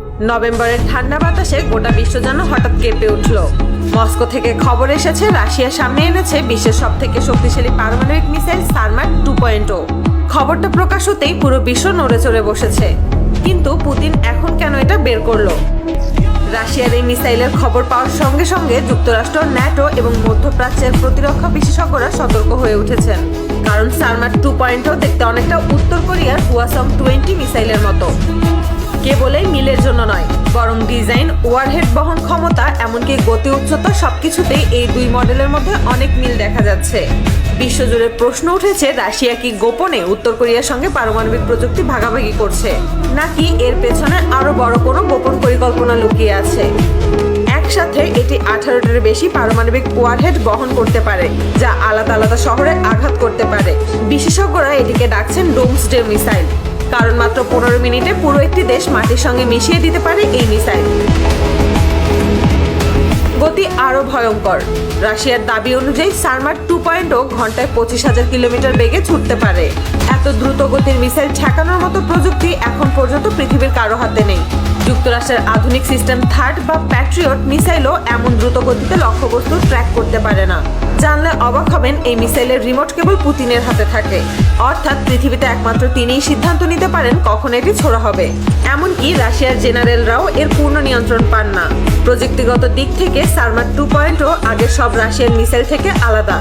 নভেম্বরের ঠান্ডা বাতাসে গোটা বিশ্ব যেন হঠাৎ কেঁপে উঠল। মস্কো থেকে খবর এসেছে রাশিয়া সামনে এনেছে বিশ্বের সব থেকে শক্তিশালী পারমাণবিক missile Sarmat two point O. খবরটা প্রকাশ হতেই পুরো বিশ্ব নড়ে চড়ে বসেছে। কিন্তু পুতিন এখন কেন এটা বের করল? রাশিয়ার এই মিসাইলের খবর পাওয়ার সঙ্গে সঙ্গে যুক্তরাষ্ট্র, ন্যাটো এবং মধ্যপ্রাচ্যের প্রতিরক্ষা বিশেষজ্ঞরা সতর্ক হয়ে উঠেছেন। কারণ সারমাট টু পয়েন্টও দেখতে অনেকটা উত্তর কোরিয়ার হুয়াসং টোয়েন্টি মিসাইলের মতো। কেবলই মিলের জন্য নয়, বরং ডিজাইন, ওয়ারহেড বহন ক্ষমতা, এমনকি গতি উচ্চতা সবকিছুতেই এই দুই মডেলের মধ্যে অনেক মিল দেখা যাচ্ছে। বিশ্বজুড়ে প্রশ্ন উঠেছে, রাশিয়া কি গোপনে উত্তর কোরিয়ার সঙ্গে পারমাণবিক প্রযুক্তি ভাগাভাগি করছে, নাকি এর পেছনে আরও বড় কোনো গোপন পরিকল্পনা লুকিয়ে আছে? একসাথে এটি আঠারোটার বেশি পারমাণবিক ওয়ারহেড বহন করতে পারে, যা আলাদা আলাদা শহরে আঘাত করতে পারে। বিশেষজ্ঞরা এটিকে ডাকছেন ডোমসডে মিসাইল। কারণ মাত্র পনেরো মিনিটে পুরো একটি দেশ মাটির সঙ্গে মিশিয়ে দিতে পারে এই মিসাইল। গতি আরও ভয়ঙ্কর। রাশিয়ার দাবি অনুযায়ী সারমার টু পয়েন্টও ঘন্টায় পঁচিশ হাজার কিলোমিটার বেগে ছুটতে পারে। এত দ্রুত গতির মিসাইল ঠেকানোর মতো প্রযুক্তি এখন পর্যন্ত পৃথিবীর কারও হাতে নেই। যুক্তরাষ্ট্রের আধুনিক সিস্টেম থার্ড বা প্যাট্রিয়ট মিসাইলও এমন দ্রুত গতিতে লক্ষ্যবস্তু ট্র্যাক করতে পারে না। জানলে অবাক হবেন, এই মিসাইলের রিমোট কেবল পুতিনের হাতে থাকে। অর্থাৎ পৃথিবীতে একমাত্র তিনিই সিদ্ধান্ত নিতে পারেন কখন এটি ছোড়া হবে। এমনকি রাশিয়ার জেনারেলরাও এর পূর্ণ নিয়ন্ত্রণ পান না। প্রযুক্তিগত দিক থেকে সারমার টু পয়েন্টও আগের সব রাশিয়ান মিসাইল থেকে আলাদা।